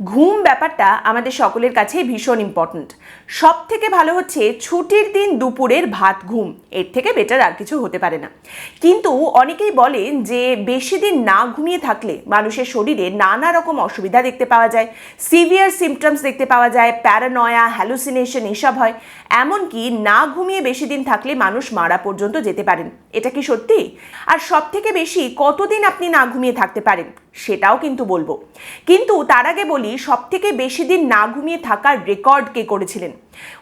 ঘুম ব্যাপারটা আমাদের সকলের কাছে ভীষণ ইম্পর্ট্যান্ট সব থেকে ভালো হচ্ছে ছুটির দিন দুপুরের ভাত ঘুম, এর থেকে বেটার আর কিছু হতে পারে না। কিন্তু অনেকেই বলেন যে বেশি দিন না ঘুমিয়ে থাকলে মানুষের শরীরে নানা রকম অসুবিধা দেখতে পাওয়া যায় সিভিয়ার সিমটমস দেখতে পাওয়া যায় প্যারানয়া হ্যালুসিনেশন এসব হয়। এমনকি না ঘুমিয়ে বেশি দিন থাকলে মানুষ মারা পর্যন্ত যেতে পারেন। এটা কি সত্যি? আর সব থেকে বেশি কতদিন আপনি না ঘুমিয়ে থাকতে পারেন, সেটাও কিন্তু বলব। কিন্তু তার আগে বলি সব থেকে বেশি দিন না ঘুমিয়ে থাকার রেকর্ড কে করেছিলেন?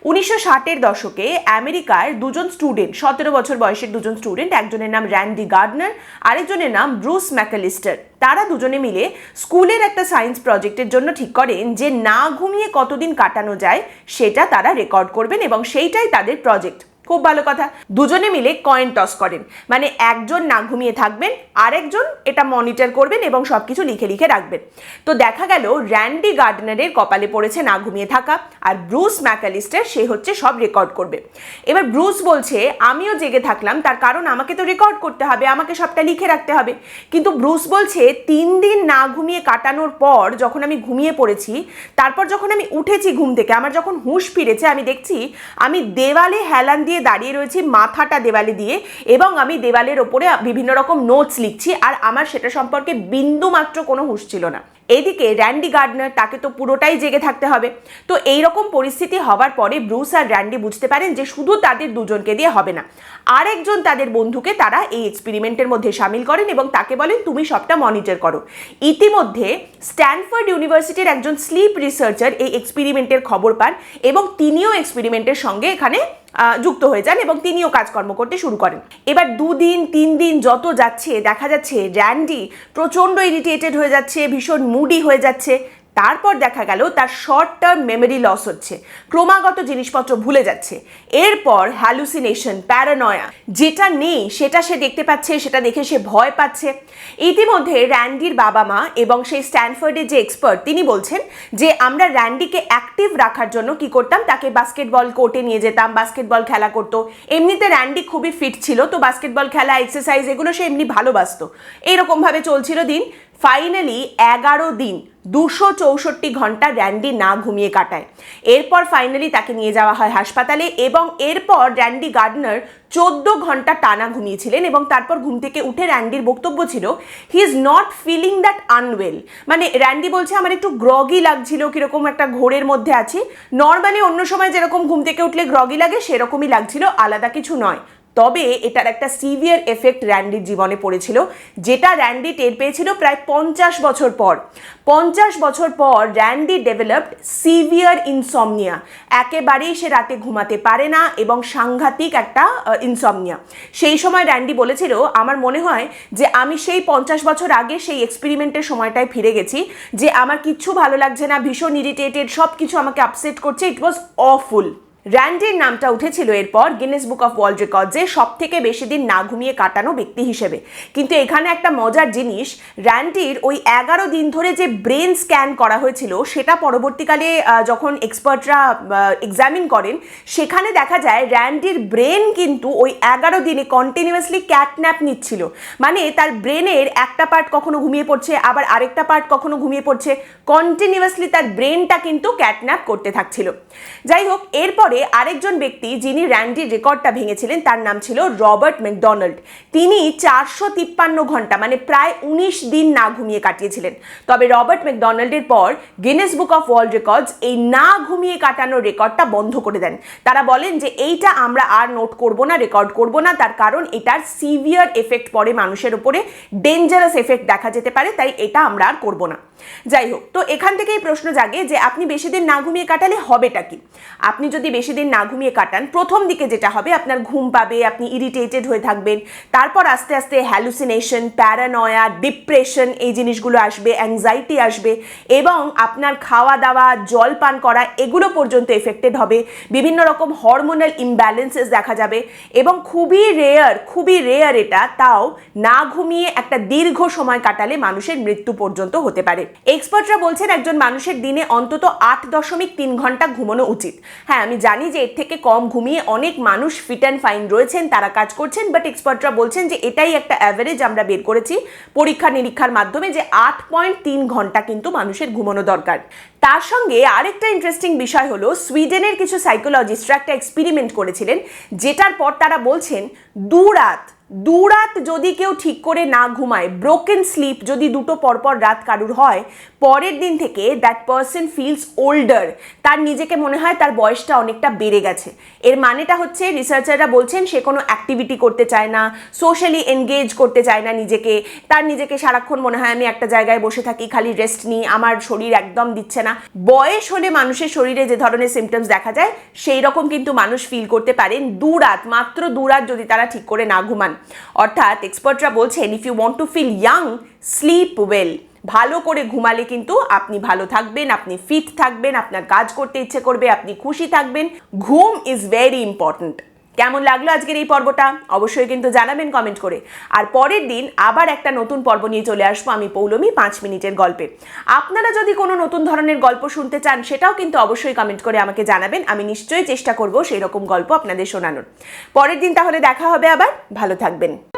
উনিশশো ষাটের দশকে আমেরিকার দুজন স্টুডেন্ট সতেরো বছর বয়সের দুজন স্টুডেন্ট একজনের নাম র্যান্ডি গার্ডনার আরেকজনের নাম ব্রুস ম্যাকালিস্টার তারা দুজনে মিলে স্কুলের একটা সায়েন্স প্রজেক্টের জন্য ঠিক করেন যে না ঘুমিয়ে কতদিন কাটানো যায় সেটা তারা রেকর্ড করবেন এবং সেইটাই তাদের প্রজেক্ট খুব ভালো কথা। দুজনে মিলে কয়েন টস করেন। মানে একজন না ঘুমিয়ে থাকবেন, আরেকজন এটা মনিটর করবেন এবং সব কিছু লিখে লিখে রাখবেন। তো দেখা গেল র্যান্ডি গার্ডনারের কপালে পড়েছে না ঘুমিয়ে থাকা আর ব্রুস ম্যাকালিস্টার সে হচ্ছে সব রেকর্ড করবে। এবার ব্রুস বলছে, আমিও জেগে থাকলাম, তার কারণ আমাকে তো রেকর্ড করতে হবে, আমাকে সবটা লিখে রাখতে হবে। কিন্তু ব্রুস বলছে, তিন দিন না ঘুমিয়ে কাটানোর পর যখন আমি ঘুমিয়ে পড়েছি, তারপর যখন আমি উঠেছি ঘুম থেকে, আমার যখন হুঁশ ফিরেছে, আমি দেখছি, আমি দেওয়ালে হেলান দিয়ে দাঁড়িয়ে রয়েছি মাথাটা দেওয়ালে দিয়ে এবং আমি দেওয়ালের ওপরে বিভিন্ন রকম নোটস লিখছি আর আমার সেটা সম্পর্কে বিন্দু মাত্র কোনো হুঁশ ছিল না। এদিকে র্যান্ডি গার্ডনার তাকে তো পুরোটাই জেগে থাকতে হবে। তো এই রকম পরিস্থিতি হওয়ার পরে ব্রুস আর র্যান্ডি বুঝতে পারেন যে শুধু তাদের দুজনকে দিয়ে হবে না, আরেকজন তাদের বন্ধুকে তারা এই এক্সপেরিমেন্টের মধ্যে সামিল করেন এবং তাকে বলেন, তুমি সবটা মনিটর করো। ইতিমধ্যে স্ট্যানফোর্ড ইউনিভার্সিটির একজন স্লিপ রিসার্চার এই এক্সপেরিমেন্টের খবর পান এবং তিনিও এক্সপেরিমেন্টের সঙ্গে এখানে যুক্ত হয়ে যান এবং তিনিও কাজকর্ম করতে শুরু করেন। এবার দুদিন তিন দিন যত যাচ্ছে, দেখা যাচ্ছে র্যান্ডি প্রচণ্ড ইরিটেটেড হয়ে যাচ্ছে, ভীষণ মুডি হয়ে যাচ্ছে। তারপর দেখা গেল তার শর্ট টার্ম মেমোরি লস হচ্ছে। ক্রমাগত জিনিসপত্র ভুলে যাচ্ছে। এরপর হ্যালুসিনেশন প্যারানয়া যেটা নেই সেটা সে দেখতে পাচ্ছে, সেটা দেখে সে ভয় পাচ্ছে। ইতিমধ্যে র্যান্ডির বাবা মা এবং সেই স্ট্যানফোর্ডের যে এক্সপার্ট তিনি বলছেন যে আমরা র্যান্ডিকে অ্যাক্টিভ রাখার জন্য কি করতাম? তাকে বাস্কেটবল কোর্টে নিয়ে যেতাম বাস্কেটবল খেলা করতো। এমনিতে র্যান্ডি খুবই ফিট ছিল, তো বাস্কেটবল খেলা এক্সারসাইজ এগুলো সে এমনি ভালোবাসতো। এইরকমভাবে চলছিল দিন। ফাইনালি এগারো দিন। দুশো চৌষট্টি ঘণ্টা র্যান্ডি না ঘুমিয়ে কাটায়। এরপর ফাইনালি তাকে নিয়ে যাওয়া হয় হাসপাতালে এবং এরপর র্যান্ডি গার্ডনার চোদ্দ ঘণ্টা টানা ঘুমিয়েছিলেন এবং তারপর ঘুম থেকে উঠে র্যান্ডির বক্তব্য ছিল he is not feeling that unwell মানে র্যান্ডি বলছে, আমার একটু গ্রগি লাগছিল, কীরকম একটা ঘোরের মধ্যে আছি। নর্মালি অন্য সময় যেরকম ঘুম থেকে উঠলে গ্রগি লাগে, সেরকমই লাগছিল, আলাদা কিছু নয়। তবে এটার একটা সিভিয়ার এফেক্ট র্যান্ডির জীবনে পড়েছিল, যেটা র্যান্ডি টের পেয়েছিল প্রায় পঞ্চাশ বছর পর। পঞ্চাশ বছর পর র্যান্ডি ডেভেলপড সিভিয়ার ইনসমনিয়া একেবারেই সে রাতে ঘুমাতে পারে না এবং সাংঘাতিক একটা ইনসমনিয়া সেই সময় র্যান্ডি বলেছিল, আমার মনে হয় যে আমি সেই পঞ্চাশ বছর আগে সেই এক্সপেরিমেন্টের সময়টায় ফিরে গেছি, যে আমার কিচ্ছু ভালো লাগছে না, ভীষণ ইরিটেটেড সব কিছু আমাকে আপসেট করছে ইট ওয়াজ অফুল র্যান্ডির নামটা উঠেছিল এরপর গিনেস বুক অফ ওয়ার্ল্ড রেকর্ডসে সব থেকে বেশি দিন না ঘুমিয়ে কাটানো ব্যক্তি হিসেবে। কিন্তু এখানে একটা মজার জিনিস, র্যান্ডির ওই এগারো দিন ধরে যে ব্রেন স্ক্যান করা হয়েছিল, সেটা পরবর্তীকালে যখন এক্সপার্টরা এক্সামিন করেন, সেখানে দেখা যায় র্যান্ডির ব্রেন কিন্তু ওই এগারো দিনে কন্টিনিউয়াসলি ক্যাটন্যাপ নিচ্ছিল। মানে তার ব্রেনের একটা পার্ট কখনো ঘুমিয়ে পড়ছে, আবার আরেকটা পার্ট কখনো ঘুমিয়ে পড়ছে। কন্টিনিউয়াসলি তার ব্রেনটা কিন্তু ক্যাটন্যাপ করতে থাকছিল। যাই হোক, এরপরে আরেকজন ব্যক্তি যিনি র্যান্ডির রেকর্ডটা ভেঙেছিলেন, তার নাম ছিল রবার্ট ম্যাকডোনাল্ড। তিনি চারশো তিপ্পান্ন ঘণ্টা মানে প্রায় উনিশ দিন না ঘুমিয়ে কাটিয়েছিলেন। তবে রবার্ট ম্যাকডোনাল্ডের পর Guinness book of world records এই না ঘুমিয়ে কাটানোর রেকর্ডটা বন্ধ করে দেন। তারা বলেন যে এইটা আমরা আর নোট করব না, রেকর্ড করব না, তার কারণ এটার সিভিয়ার এফেক্ট পড়ে মানুষের উপরে, ডেঞ্জারাস এফেক্ট দেখা যেতে পারে, তাই এটা আমরা আর করব না। যাই হোক, তো এখান থেকেই প্রশ্ন জাগে যে আপনি বেশি দিন না ঘুমিয়ে কাটালে হবেটা কি? আপনি যদি বেশি দিন না ঘুমিয়ে কাটান। প্রথম দিকে যেটা হবে, আপনার ঘুম পাবে, আপনি ইরিটেটেড হয়ে থাকবেন। তারপর আস্তে আস্তে হ্যালুসিনেশন প্যারানয়া ডিপ্রেশন এই জিনিসগুলো আসবে অ্যাংজাইটি আসবে এবং আপনার খাওয়া দাওয়া জল পান করা, এগুলো পর্যন্ত এফেক্টেড হবে। বিভিন্ন রকম হরমোনাল ইমব্যালেন্সেস দেখা যাবে এবং খুবই রেয়ার খুবই রেয়ার এটা, তাও না ঘুমিয়ে একটা দীর্ঘ সময় কাটালে মানুষের মৃত্যু পর্যন্ত হতে পারে। এক্সপার্টরা বলছেন একজন মানুষের দিনে অন্তত আট দশমিক তিন ঘণ্টা ঘুমানো উচিত। হ্যাঁ আমি জানি যে এর থেকে কম ঘুমিয়ে অনেক মানুষ ফিট অ্যান্ড ফাইন রয়েছেন, তারা কাজ করছেন বাট এক্সপার্টরা বলছেন যে এটাই একটা অ্যাভারেজ আমরা বের করেছি পরীক্ষা নিরীক্ষার মাধ্যমে যে আট পয়েন্ট তিন ঘণ্টা কিন্তু মানুষের ঘুমানো দরকার। তার সঙ্গে আরেকটা ইন্টারেস্টিং বিষয় হলো, সুইডেনের কিছু সাইকোলজিস্টরা একটা এক্সপেরিমেন্ট করেছিলেন, যেটার পর তারা বলছেন দু রাত দু রাত যদি কেউ ঠিক করে না ঘুমায় ব্রোকেন স্লিপ যদি দুটো পরপর রাত কারুর হয়, পরের দিন থেকে দ্যাট পার্সন ফিলস ওল্ডার তার নিজেকে মনে হয় তার বয়সটা অনেকটা বেড়ে গেছে। এর মানেটা হচ্ছে রিসার্চাররা বলছেন, সে কোনো অ্যাক্টিভিটি করতে চায় না সোশ্যালি এনগেজ করতে চায় না নিজেকে, তার নিজেকে সারাক্ষণ মনে হয়, আমি একটা জায়গায় বসে থাকি, খালি রেস্ট নিই, আমার শরীর একদম দিচ্ছে না বয়স হলে মানুষের শরীরে যে ধরনের সিমটমস দেখা যায় সেই রকম কিন্তু মানুষ ফিল করতে পারেন দু রাত, মাত্র দু রাত যদি তারা ঠিক করে না ঘুমান। অর্থাৎ এক্সপার্টরা বলছেন if you want to feel young sleep well ভালো করে ঘুমালে কিন্তু আপনি ভালো থাকবেন, আপনি ফিট থাকবেন, আপনার কাজ করতে ইচ্ছে করবে, আপনি খুশি থাকবেন। ঘুম ইজ ভেরি ইম্পর্ট্যান্ট কেমন লাগল আজকের এই পর্বটা? অবশ্যই কিন্তু জানাবেন কমেন্ট করে। আর পরের দিন আবার একটা নতুন পর্ব নিয়ে চলে আসব আমি পৌলমি পাঁচ মিনিটের গল্পে। আপনারা যদি কোনো নতুন ধরনের গল্প শুনতে চান, সেটাও কিন্তু অবশ্যই কমেন্ট করে আমাকে জানাবেন। আমি নিশ্চয়ই চেষ্টা করব সেই রকম গল্প আপনাদের শোনানোর। পরের দিন তাহলে দেখা হবে আবার। ভালো থাকবেন।